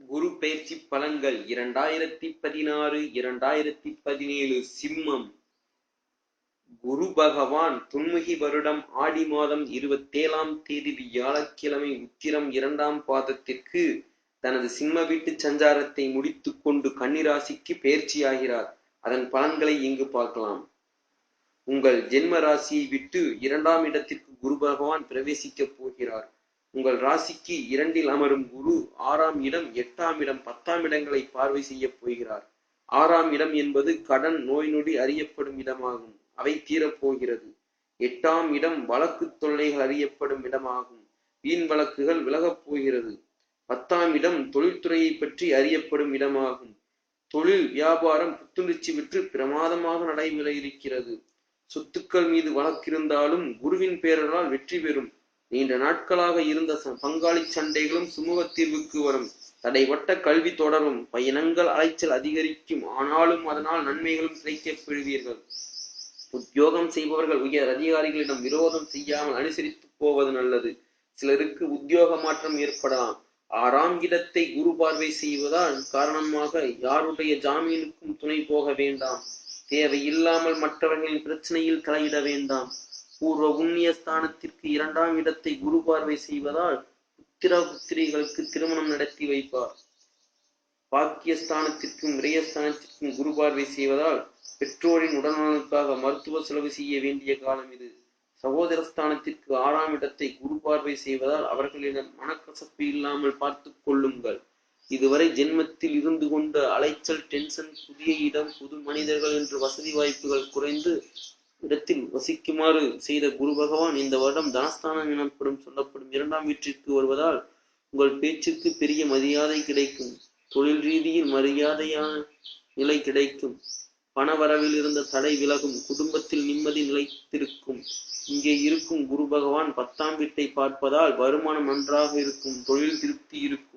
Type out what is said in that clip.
குரு பயிற்சி பலன்கள் இரண்டாயிரத்தி பதினாறு இரண்டாயிரத்தி பதினேழு சிம்மம். குரு பகவான் துன்முகி வருடம் ஆடி மாதம் இருபத்தேழாம் தேதி வியாழக்கிழமை உத்திரம் இரண்டாம் பாதத்திற்கு தனது சிம்ம வீட்டு சஞ்சாரத்தை முடித்துக் கொண்டு கன்னிராசிக்கு பயிற்சியாகிறார் அதன் பலன்களை இங்கு பார்க்கலாம். உங்கள் ஜென்ம ராசியை விட்டு இரண்டாம் இடத்திற்கு குரு பகவான் பிரவேசிக்கப் போகிறார். உங்கள் ராசிக்கு இரண்டில் அமரும் குரு ஆறாம் இடம் எட்டாம் இடம் பத்தாம் இடங்களை பார்வை செய்ய போகிறார். ஆறாம் இடம் என்பது கடன் நோய் நொடி அறியப்படும் இடமாகும். அவை தீரப்போகிறது எட்டாம் இடம் வழக்கு தொல்லைகள் அறியப்படும் இடமாகும். வீண் வழக்குகள் விலகப் போகிறது. பத்தாம் இடம் தொழில்துறையை பற்றி அறியப்படும் இடமாகும். தொழில் வியாபாரம் புத்துணர்ச்சி விற்று பிரமாதமாக நடைபெற இருக்கிறது. சொத்துக்கள் மீது வழக்கிருந்தாலும் குருவின் பேரலால் வெற்றி பெறும். நீண்ட நாட்களாக இருந்த பங்காளி சண்டைகளும் சுமூக தீர்வுக்கு வரும். தடைப்பட்ட கல்வி தொடரும். பயணங்கள் அலைச்சல் அதிகரிக்கும். ஆனாலும் அதனால் நன்மைகளும் கிடைக்கப் பெறுவீர்கள் உத்தியோகம் செய்பவர்கள் உயர் அதிகாரிகளிடம் விரோதம் செய்யாமல் அனுசரித்து போவது நல்லது. சிலருக்கு உத்தியோக மாற்றம் ஏற்படலாம். ஆறாம் இடத்தை குரு பார்வை செய்வதால் காரணமாக யாருடைய ஜாமீனுக்கும் துணை போக வேண்டாம். தேவையில்லாமல் மற்றவர்களின் பிரச்சனையில் தலையிட வேண்டாம். பூர்வ புண்ணிய ஸ்தானத்திற்கு இரண்டாம் இடத்தை குரு பார்வை செய்வதால் புத்திர புத்திரிகளுக்கு திருமணம் நடத்தி வைப்பார். பாக்கியஸ்தானத்திற்கும் விரயஸ்தானத்திற்கும் குரு பார்வை செய்வதால் பெற்றோரின் உடல்நலனுக்காக மருத்துவ செலவு செய்ய வேண்டிய காலம் இது. சகோதர ஸ்தானத்திற்கு ஆறாம் இடத்தை குரு பார்வை செய்வதால் அவர்களிடம் மனக்கசப்பு இல்லாமல் பார்த்து கொள்ளுங்கள். இதுவரை ஜென்மத்தில் இருந்து கொண்ட அலைச்சல் டென்ஷன் புதிய இடம் புது மனிதர்கள் என்று வசதி வாய்ப்புகள் குறைந்து இடத்தில் வசிக்குமாறு செய்த குரு பகவான் இந்த வருடம் தனஸ்தானம் எனப்படும் சொல்லப்படும் இரண்டாம் வீட்டிற்கு வருவதால் உங்கள் பேச்சுக்கு பெரிய மரியாதை கிடைக்கும். தொழில் ரீதியில் மரியாதையான நிலை கிடைக்கும். பண வரவில் இருந்த தடை விலகும். குடும்பத்தில் நிம்மதி நிலைத்திருக்கும். இங்கே இருக்கும் குரு பகவான் பத்தாம் வீட்டை பார்ப்பதால் வருமானம் நன்றாக இருக்கும். தொழில் திருப்தி இருக்கும்.